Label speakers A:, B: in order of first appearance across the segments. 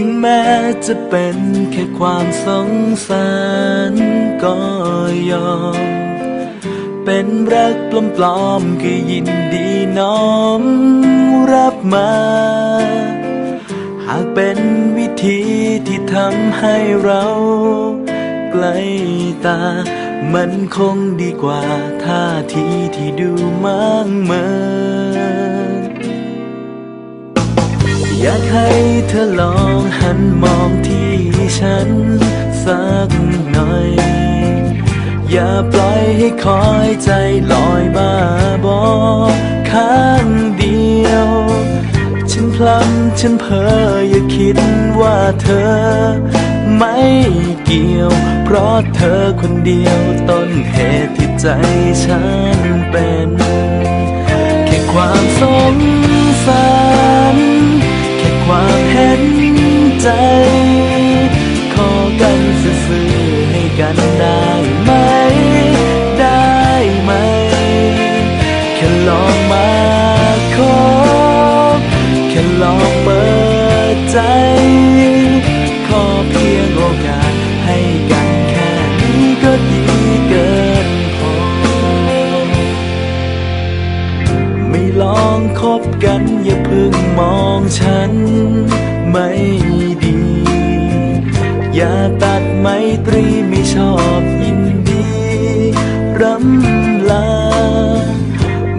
A: ถึงแม้จะเป็นแค่ความสงสารก็ยอม เป็นรักปลอมๆก็ยินดีน้อมรับมา หากเป็นวิธีที่ทำให้เราใกล้ตา มันคงดีกว่าท่าทีที่ดูมั่งเหมิน อยากให้เธอลองหันมองที่ฉันสักหน่อย อย่าปล่อยให้คอยใจลอยบ้าบอข้างเดียว ฉันพลั้ำฉันเพ้ออย่าคิดว่าเธอไม่เกี่ยว เพราะเธอคนเดียวต้นเหตุที่ใจฉันเป็น แค่ความสงสาร ใจ ขอกันซื่อให้กันได้ไหม ได้ไหม แค่ลองมาขอแค่ลองเปิดใจ ขอเพียงโอกาสให้กันแค่นี้ก็ดีเกินพอ ไม่ลองคบกันอย่าเพิ่งมองฉัน ไม่ อย่าตัดไมตรีไม่ชอบยินดีรำลา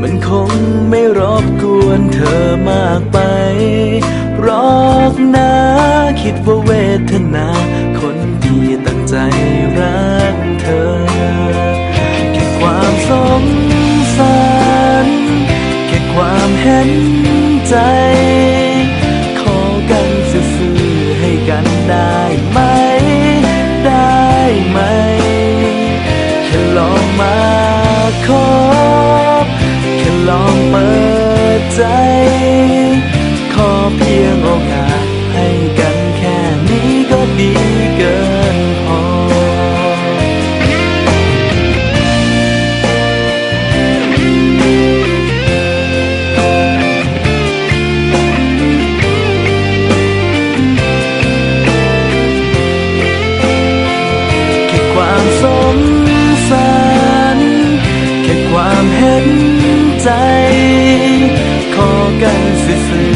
A: มันคงไม่รบกวนเธอมากไปรอกนะคิดว่าเวทนา คนที่ตั้งใจรักเธอ แค่ความสงสารแค่ความเห็นใจ ขอกันซื่อๆให้กันได้ไหม ใจ ขอเพียงโอกาสให้กันแค่นี้ก็ดีเกินพอ แค่ความสงสารแค่ความเห็นใจ กั